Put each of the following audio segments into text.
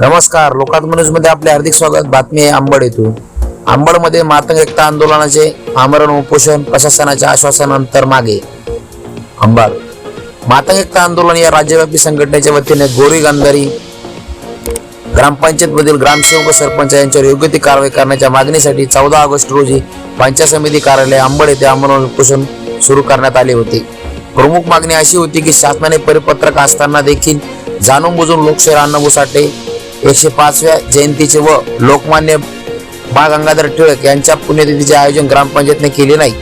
नमस्कार लोकात मध्ये आपले हार्दिक स्वागत. बातमी आहे आंबड येथून. आंबडमध्ये मातंग एकता आंदोलनाचे आमरण उपोषण प्रशासनाच्या आश्वासनानंतर मागे. अंबाड मातंग एकता आंदोलन या राज्यव्यापी संघटनेच्या वतीने गोरी गांधारी ग्रामपंचायत मधील ग्रामसेवक व सरपंच यांच्यावर योग्य ती कारवाई करण्याच्या मागणीसाठी चौदा ऑगस्ट रोजी पंचायत समिती कार्यालय आंबड येथे आमरण उपोषण सुरू करण्यात आले होते. प्रमुख मागणी अशी होती की शासनाने परिपत्रक असताना देखील जाणून बुजून लोकशाहीर अण्णाभाऊ साठे एकशे पाचव्या जयंतीचे व लोकमान्य बाळ गंगाधर टिळक यांच्या पुण्यतिथीचे आयोजन ग्रामपंचायतने केले नाही.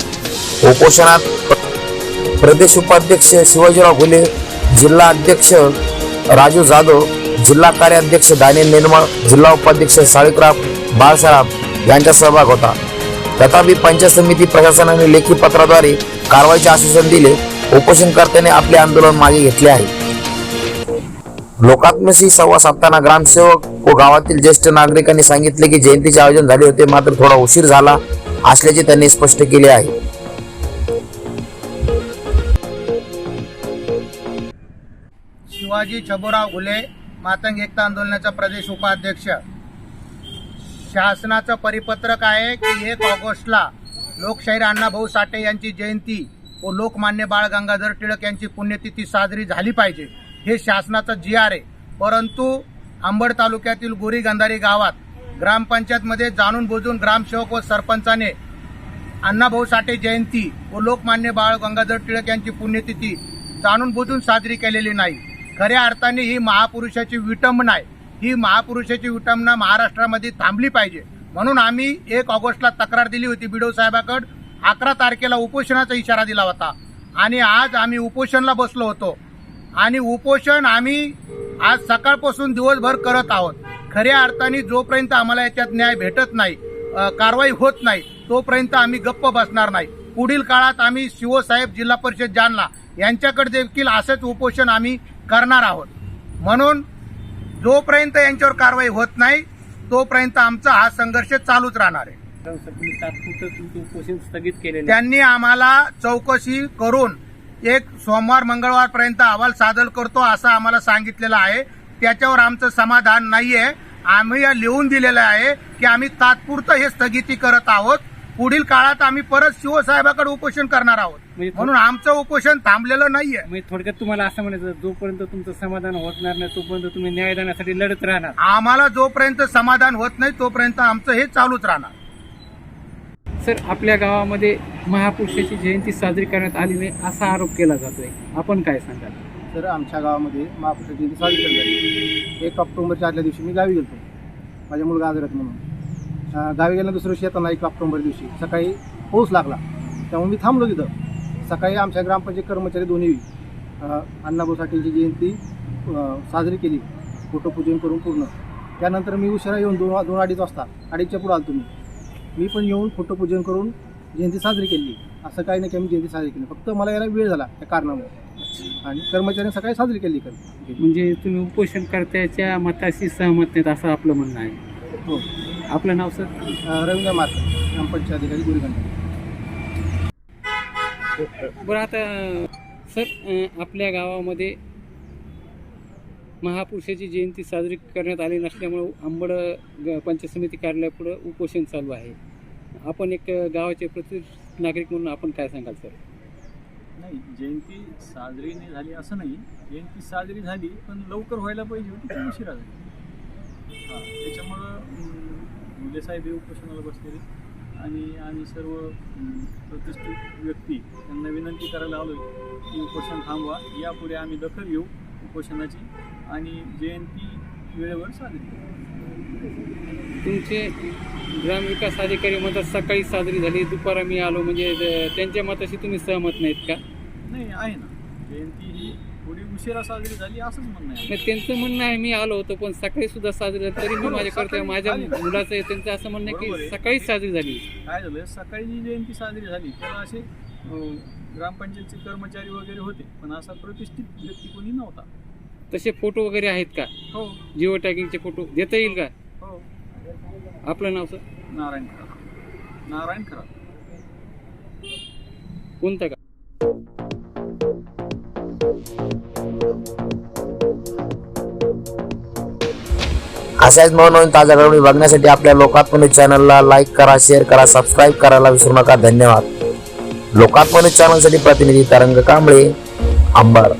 उपोषणात प्रदेश उपाध्यक्ष शिवाजीराव फुले जिल्हा अध्यक्ष राजू जाधव जिल्हा कार्याध्यक्ष दानिल निर्मळ जिल्हा उपाध्यक्ष साळीकराव बाळसाहेब यांचा सहभाग होता. तथापि पंचायत समिती प्रशासनाने लेखी पत्राद्वारे कारवाईचे आश्वासन दिले. उपोषणकर्त्याने आपले आंदोलन मागे घेतले आहे. लोकात्मशी संवाद साधताना ग्रामसेवक व गावातील ज्येष्ठ नागरिकांनी सांगितले की जयंतीचे आयोजन झाले होते मात्र थोडा उशीर झाला असल्याचे त्यांनी स्पष्ट केले आहे. शिवाजी छबुराव घुले मातंग एकता आंदोलनाचा प्रदेश उपाध्यक्ष. शासनाचं परिपत्रक आहे की एक ऑगस्टला लोकशाहीर अण्णाभाऊ साठे यांची जयंती व लोकमान्य बाळ गंगाधर टिळक यांची पुण्यतिथी साजरी झाली पाहिजे. हे शासनाचं जी आर आहे परंतु अंबड तालुक्यातील गोरी गंधारी गावात ग्रामपंचायतमध्ये जाणून बुजून ग्रामसेवक व सरपंचाने अण्णाभाऊ साठे जयंती व लोकमान्य बाळ गंगाधर टिळक यांची पुण्यतिथी जाणून बुजून साजरी केलेली नाही. खऱ्या अर्थाने ही महापुरुषाची विटंबना आहे ही महापुरुषाची विटंबना महाराष्ट्रामध्ये थांबली पाहिजे. म्हणून आम्ही एक ऑगस्टला तक्रार दिली होती बिडो साहेबाकडे. अकरा तारखेला उपोषणाचा इशारा दिला होता. आणि आज आम्ही उपोषणला बसलो होतो. आणि उपोषण आम्ही आज सकाळपासून दिवसभर करत आहोत. खऱ्या अर्थाने जोपर्यंत आम्हाला याच्यात न्याय भेटत नाही कारवाई होत नाही तोपर्यंत आम्ही गप्प बसणार नाही. पुढील काळात आम्ही शिवसाहेब जिल्हा परिषद जालना यांच्याकडे देखील असंच उपोषण आम्ही करणार आहोत. म्हणून जोपर्यंत यांच्यावर कारवाई होत नाही तोपर्यंत आमचा हा संघर्ष चालूच राहणार आहे. त्यांनी आम्हाला चौकशी करून एक सोमवार मंगळवारपर्यंत अहवाल सादर करतो असं आम्हाला सांगितलेलं आहे. त्याच्यावर आमचं समाधान नाहीये. आम्ही या लिहून दिलेलं आहे की आम्ही तात्पुरतं हे स्थगिती करत आहोत. पुढील काळात आम्ही परत शिवसाहेबाकडे उपोषण करणार आहोत. म्हणून आमचं उपोषण थांबलेलं नाहीये. थोडक्यात तुम्हाला असं म्हणायचं जोपर्यंत तुमचं समाधान होणार नाही तोपर्यंत तुम्ही न्यायदानासाठी लढत राहणार. आम्हाला जोपर्यंत समाधान होत नाही तोपर्यंत आमचं हे चालूच राहणार. सर आपल्या गावामध्ये महापुरुषाची जयंती साजरी करण्यात आली नाही असा आरोप केला जातोय. आपण काय सांगाल? तर आमच्या गावामध्ये महापुरुष जयंती साजरी करण्यात आली एक ऑक्टोबरच्या आदल्या दिवशी मी गावी गेलो माझ्या मुलगा आजारात म्हणून. गावी गेल्या दुसऱ्या दिवशी येताना एक ऑक्टोबर दिवशी सकाळी पाऊस लागला. त्यामुळे मी थांबलो तिथं. सकाळी आमच्या ग्रामपंचायत कर्मचारी दोन्ही अण्णाभाऊ साठेंची जयंती साजरी केली. फोटोपूजन करून पूर्ण. त्यानंतर मी उशिरा येऊन दोन दोन अडीच वाजता अडीचच्या पुढं आलो तुम्ही मी पण येऊन फोटोपूजन करून जयंती साजरी केली. असं काही नाही की आम्ही जयंती साजरी केली. फक्त मला यायला वेळ झाला त्या कारणामुळे. आणि कर्मचाऱ्यांनी सकाळी साजरी केली केली. म्हणजे तुम्ही उपोषणकर्त्याच्या मताशी सहमत नाहीत असं आपलं म्हणणं आहे. हो. आपलं नाव सर? रवींद्र मार्ग ग्रामपंचायत अधिकारी गुरुगंड. बरं आता सर आपल्या गावामध्ये महापुरुषाची जयंती साजरी करण्यात आली नसल्यामुळं आंबड ग- पंचायत समिती कार्यालयापुढं उपोषण चालू आहे. आपण एक गावाचे प्रतिष्ठित नागरिक म्हणून आपण काय सांगाल सर? नाही जयंती साजरी नाही झाली असं नाही. जयंती साजरी झाली पण लवकर व्हायला पाहिजे होती उशिरा झाली हां त्याच्यामुळं मुलेसाहेब हे उपोषणाला बसलेले. आणि आम्ही सर्व प्रतिष्ठित व्यक्ती त्यांना विनंती करायला आलो की उपोषण थांबवा. यापुढे आम्ही दखल घेऊ उपोषणाची आणि जयंती वेळेवर साजरी करू. तुमचे ग्रामविकास अधिकारी म्हणतात सकाळी साजरी झाली दुपारा मी आलो. म्हणजे त्यांच्या मताशी तुम्ही सहमत नाहीत का? नाही आहे ना. जयंती ही थोडी उशिरा साजरी झाली असंच म्हणणं आहे. नाही त्यांचं म्हणणं आहे मी आलो होतो पण सकाळी सुद्धा साजरी झाली. तरी मी माझ्या करते सकाळी माझ्या. मुलाचं आहे त्यांचं असं म्हणणं आहे बरोबर की आहे. सकाळीच साजरी झाली. काय झालं सकाळी जी जयंती साजरी झाली तेव्हा असे अं, ग्रामपंचायतचे कर्मचारी वगैरे होते पण असा प्रतिष्ठित व्यक्ती कोणी नव्हता. तसे फोटो वगैरे आहेत का? हो. जिओ टॅगिंगचे फोटो देता येईल का? आपलं नाव सर? नारायण खरात नारायण खरात कोणतं का? अशाच नवनवीन ताज्या घडवणी बघण्यासाठी आपल्या लोकात्मने चॅनलला लाईक करा शेअर करा सबस्क्राईब करायला विसरू नका. धन्यवाद. लोकात्मने चॅनलसाठी प्रतिनिधी तरंग कांबळे अंबड